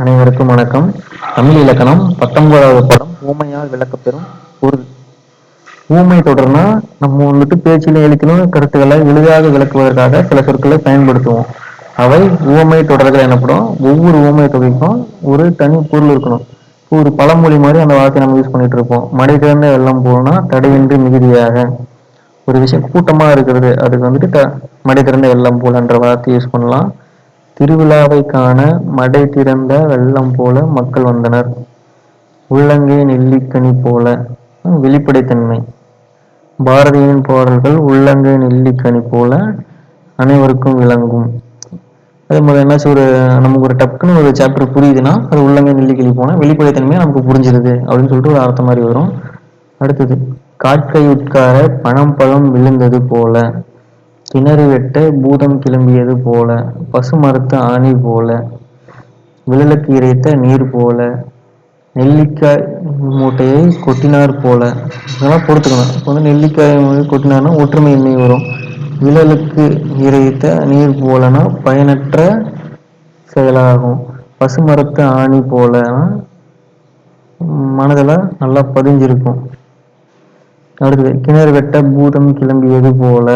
அனைவருக்கும் வணக்கம். தமிழ் இலக்கணம் பத்தொன்பதாவது படம் ஊமையால் விளக்கப்பெறும் பொருள் ஊமை தொடர்னா நம்ம வந்துட்டு பேச்சிலும் எழுத்திலும் கருத்துக்களை எளிதாக விளக்குவதற்காக சில சொற்களை பயன்படுத்துவோம். அவை ஊமை தொடர்கள் எனப்படும். ஒவ்வொரு ஊமை தொகைக்கும் ஒரு தனி பொருள் இருக்கணும். இப்போ ஒரு பழமொழி மாதிரி அந்த வார்த்தையை நம்ம யூஸ் பண்ணிட்டு இருப்போம். மடை திறந்த வெள்ளம் போனா தடையின்றி மிகுதியாக. ஒரு விஷயம் கூட்டமா இருக்கிறது. அதுக்கு வந்துட்டு மடை திறந்த வெள்ளம் போலன்ற வார்த்தையை யூஸ் பண்ணலாம். திருவிழாவை காண மடை திறந்த வெள்ளம் போல மக்கள் வந்தனர். உள்ளங்கை நெல்லிக்கனி போல. வெளிப்படைத்தன்மை. பாரதியின் பாடல்கள் உள்ளங்கை நெல்லிக்கனி போல அனைவருக்கும் விளங்கும். அதே மாதிரி என்ன ஒரு நமக்கு ஒரு டக்குன்னு ஒரு சாப்டர் புரியுதுன்னா அது உள்ளங்கை நெல்லிக்கனி போனால் வெளிப்படைத்தன்மையா நமக்கு புரிஞ்சிருது அப்படின்னு சொல்லிட்டு ஒரு அர்த்தம் மாதிரி வரும். அடுத்தது காற்றை உட்கார பணம் பழம் விழுந்தது போல. கிணறு வெட்ட பூதம் கிளம்பியது போல பசு மரத்து ஆணி போல விழலுக்கு இறைத்த நீர் போல நெல்லிக்காய் மூட்டையை கொட்டினார் போல. இதெல்லாம் பொறுத்துக்கணும். இப்போ வந்து நெல்லிக்காய் கொட்டினார்னா ஒற்றுமையின்மை வரும். விழலுக்கு இறைத்த நீர் போலனா பயனற்ற செயலாகும். பசுமரத்து ஆணி போலனா மனதில் நல்லா பதிஞ்சிருக்கும். அடுத்தது கிணறு வெட்ட பூதம் கிளம்பியது போல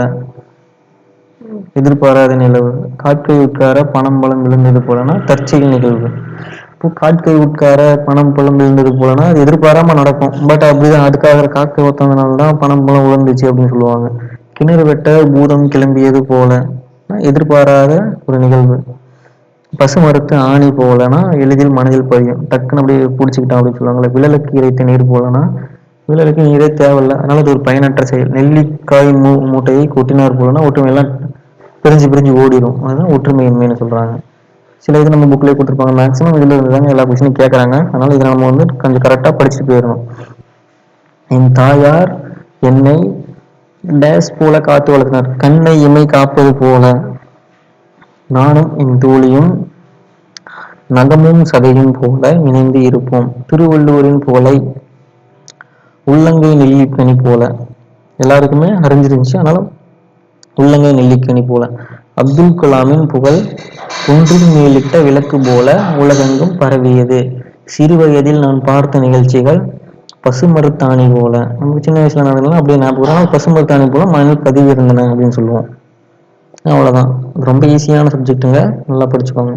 எதிர்பாராத நிலவு. காட்கை உட்கார பணம் பழம் விழுந்தது போலனா தற்செயல் நிகழ்வு. இப்போ காட்கை உட்கார பணம் பழம் விழுந்தது போலனா அது எதிர்பாராம நடக்கும். பட் அப்படிதான் அதுக்காக காக்கை ஒத்ததுனால தான் பணம் பழம் விழுந்துச்சு அப்படின்னு சொல்லுவாங்க. கிணறு வெட்ட பூதம் கிளம்பியது போல. எதிர்பாராத ஒரு நிகழ்வு. பசு மரத்து ஆணி போகலன்னா எளிதில் மனதில் பதியும். டக்குன்னு அப்படியே பிடிச்சிக்கிட்டான் அப்படின்னு சொல்லுவாங்கல்ல விழலுக்கு இறைத்த நீர் போகலன்னா விழலுக்கு நீரே தேவையில்லை. அதனால அது ஒரு பயனற்ற செயல். நெல்லிக்காய் மூ மூட்டையை கொட்டினார் போலன்னா ஒட்டுமையெல்லாம் பிரிஞ்சு பிரிஞ்சு ஓடிடும் அதுதான் ஒற்றுமையின்மைன்னு சொல்றாங்க. சில இது நம்ம புக்லேயே கொடுத்துருப்பாங்க. மேக்ஸிமம் இதுல இருந்து தாங்க எல்லா கொஸ்டினும் கேட்கறாங்க அதனால இதை நம்ம வந்து கொஞ்சம் கரெக்டாக படிச்சுட்டு போயிடணும். என் தாயார் என்னை டேஸ் போல காத்து வளர்த்தினார். கண்ணை இமை காப்பது போல. நானும் என் தோழியும் நகமும் சதையும் போல இணைந்து இருப்போம். திருவள்ளுவரின் போல உள்ளங்கை நெல்லிப்பணி போல. எல்லாருக்குமே அறிஞ்சிருந்துச்சு. ஆனாலும் உள்ளங்கை நெல்லிக்கனி போல. அப்துல் கலாமின் புகழ் ஒன்றின் மேலிட்ட விளக்கு போல உலகெங்கும் பரவியது. சிறு வயதில் நான் பார்த்த நிகழ்ச்சிகள் பசுமருத்தாணி போல. நமக்கு சின்ன வயசுல நடந்ததுலாம் அப்படியே ஞாபகம் பசுமருத்தாணி போல மனதில் பதிவு இருந்தன அப்படின்னு சொல்லுவோம். அவ்வளவுதான். ரொம்ப ஈஸியான சப்ஜெக்ட்டுங்க நல்லா படிச்சுக்கோங்க.